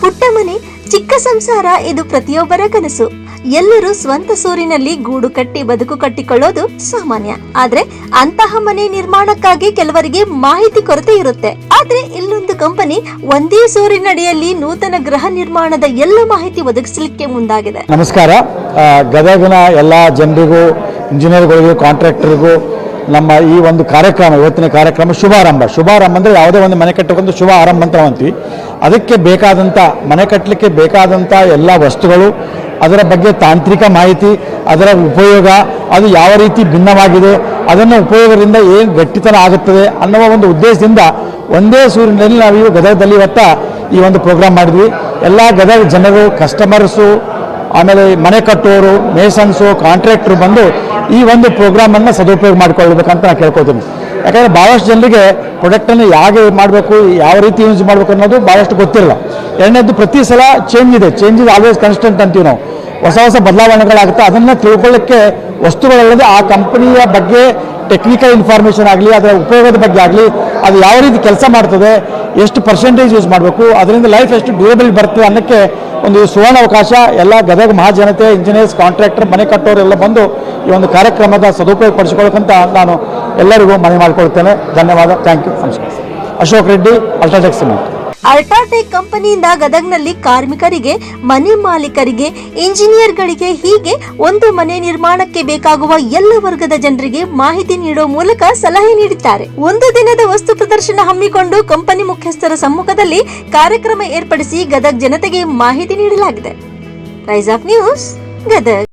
ಪುಟ್ಟ ಮನೆ, ಚಿಕ್ಕ ಸಂಸಾರ ಇದು ಪ್ರತಿಯೊಬ್ಬರ ಕನಸು. ಎಲ್ಲರೂ ಸ್ವಂತ ಸೂರಿನಲ್ಲಿ ಗೂಡು ಕಟ್ಟಿ ಬದುಕು ಕಟ್ಟಿಕೊಳ್ಳೋದು ಸಾಮಾನ್ಯ. ಆದ್ರೆ ಅಂತಹ ಮನೆ ನಿರ್ಮಾಣಕ್ಕಾಗಿ ಕೆಲವರಿಗೆ ಮಾಹಿತಿ ಕೊರತೆ ಇರುತ್ತೆ. ಆದ್ರೆ ಇಲ್ಲೊಂದು ಕಂಪನಿ ಒಂದೇ ಸೂರಿನಡಿಯಲ್ಲಿ ನೂತನ ಗೃಹ ನಿರ್ಮಾಣದ ಎಲ್ಲ ಮಾಹಿತಿ ಒದಗಿಸಲಿಕ್ಕೆ ಮುಂದಾಗಿದೆ. ನಮಸ್ಕಾರ. ಗದಗಿನ ಎಲ್ಲಾ ಜನರಿಗೂ, ಇಂಜಿನಿಯರ್ಗಳಿಗೂ, ಕಾಂಟ್ರಾಕ್ಟರ್ಗೂ ನಮ್ಮ ಈ ಒಂದು ಕಾರ್ಯಕ್ರಮ, ಇವತ್ತಿನ ಕಾರ್ಯಕ್ರಮ ಶುಭಾರಂಭ. ಶುಭಾರಂಭ ಅಂದರೆ ಯಾವುದೇ ಒಂದು ಮನೆ ಕಟ್ಟೋಕೊಂದು ಶುಭ ಆರಂಭ ಅಂತ ಅಂತೀವಿ. ಅದಕ್ಕೆ ಬೇಕಾದಂಥ ಮನೆ ಕಟ್ಟಲಿಕ್ಕೆ ಬೇಕಾದಂಥ ಎಲ್ಲ ವಸ್ತುಗಳು, ಅದರ ಬಗ್ಗೆ ತಾಂತ್ರಿಕ ಮಾಹಿತಿ, ಅದರ ಉಪಯೋಗ, ಅದು ಯಾವ ರೀತಿ ಭಿನ್ನವಾಗಿದೆ, ಅದನ್ನು ಉಪಯೋಗದಿಂದ ಏನು ಗಟ್ಟಿತನ ಆಗುತ್ತದೆ ಅನ್ನುವ ಒಂದು ಉದ್ದೇಶದಿಂದ ಒಂದೇ ಸೂರಿನಲ್ಲಿ ನಾವು ಗದಗದಲ್ಲಿ ಇವತ್ತ ಈ ಒಂದು ಪ್ರೋಗ್ರಾಮ್ ಮಾಡಿದ್ವಿ. ಎಲ್ಲ ಗದಗ ಜನರು ಕಸ್ಟಮರ್ಸು ಆಮೇಲೆ ಮನೆ ಕಟ್ಟೋರು, ಮೇಸನ್ಸು, ಕಾಂಟ್ರಾಕ್ಟ್ರು ಬಂದು ಈ ಒಂದು ಪ್ರೋಗ್ರಾಮನ್ನು ಸದುಪಯೋಗ ಮಾಡ್ಕೊಳ್ಬೇಕಂತ ನಾನು ಕೇಳ್ಕೊತೀನಿ. ಯಾಕಂದರೆ ಭಾಳಷ್ಟು ಜನರಿಗೆ ಪ್ರೊಡಕ್ಟನ್ನು ಹೇಗೆ ಮಾಡಬೇಕು, ಯಾವ ರೀತಿ ಯೂಸ್ ಮಾಡಬೇಕು ಅನ್ನೋದು ಭಾಳಷ್ಟು ಗೊತ್ತಿರಲ್ಲ ಎರಡನೇದು ಪ್ರತಿ ಸಲ ಚೇಂಜ್ ಇದೆ. ಚೇಂಜ್ ಇಸ್ ಆಲ್ವೇಸ್ ಕನ್ಸ್ಟೆಂಟ್ ಅಂತೀವಿ ನಾವು. ಹೊಸ ಹೊಸ ಬದಲಾವಣೆಗಳಾಗುತ್ತೆ. ಅದನ್ನು ತಿಳ್ಕೊಳ್ಳೋಕ್ಕೆ ವಸ್ತುಗಳಲ್ಲದೆ ಆ ಕಂಪನಿಯ ಬಗ್ಗೆ ಟೆಕ್ನಿಕಲ್ ಇನ್ಫಾರ್ಮೇಷನ್ ಆಗಲಿ, ಅದರ ಉಪಯೋಗದ ಬಗ್ಗೆ ಆಗಲಿ, ಅದು ಯಾವ ರೀತಿ ಕೆಲಸ ಮಾಡ್ತದೆ, ಎಷ್ಟು ಪರ್ಸೆಂಟೇಜ್ ಯೂಸ್ ಮಾಡಬೇಕು, ಅದರಿಂದ ಲೈಫ್ ಎಷ್ಟು ಡ್ಯೂರಬಲ್ ಬರ್ತದೆ ಅನ್ನೋಕ್ಕೆ ಒಂದು ಸುವರ್ಣ ಅವಕಾಶ. ಎಲ್ಲ ಗದಗ ಮಹಾಜನತೆ ಇಂಜಿನಿಯರ್ಸ್ ಕಾಂಟ್ರಾಕ್ಟರ್ ಮನೆ ಕಟ್ಟೋರೆಲ್ಲ ಬಂದು ಈ ಒಂದು ಕಾರ್ಯಕ್ರಮದ ಸದುಪಯೋಗ ಪಡಿಸಿಕೊಳ್ಳಕ್ಕಂತ ನಾನು ಎಲ್ಲರಿಗೂ ಮನವಿ ಮಾಡಿಕೊಳ್ತೇನೆ ಧನ್ಯವಾದ. ಥ್ಯಾಂಕ್ ಯು ನಮಸ್ಕಾರ. Ashok Reddy UltraTech cement UltraTech ಕಂಪನಿಯಿಂದ ಗದಗ್ನಲ್ಲಿ ಕಾರ್ಮಿಕರಿಗೆ, ಮನೆ ಮಾಲೀಕರಿಗೆ, ಇಂಜಿನಿಯರ್ಗಳಿಗೆ ಹೀಗೆ ಒಂದು ಮನೆ ನಿರ್ಮಾಣಕ್ಕೆ ಬೇಕಾಗುವ ಎಲ್ಲ ವರ್ಗದ ಜನರಿಗೆ ಮಾಹಿತಿ ನೀಡುವ ಮೂಲಕ ಸಲಹೆ ನೀಡಿದ್ದಾರೆ. ಒಂದು ದಿನದ ವಸ್ತು ಪ್ರದರ್ಶನ ಹಮ್ಮಿಕೊಂಡು ಕಂಪನಿ ಮುಖ್ಯಸ್ಥರ ಸಮ್ಮುಖದಲ್ಲಿ ಕಾರ್ಯಕ್ರಮ ಏರ್ಪಡಿಸಿ ಗದಗ್ ಜನತೆಗೆ ಮಾಹಿತಿ ನೀಡಲಾಗಿದೆ. Rise of news Gadag.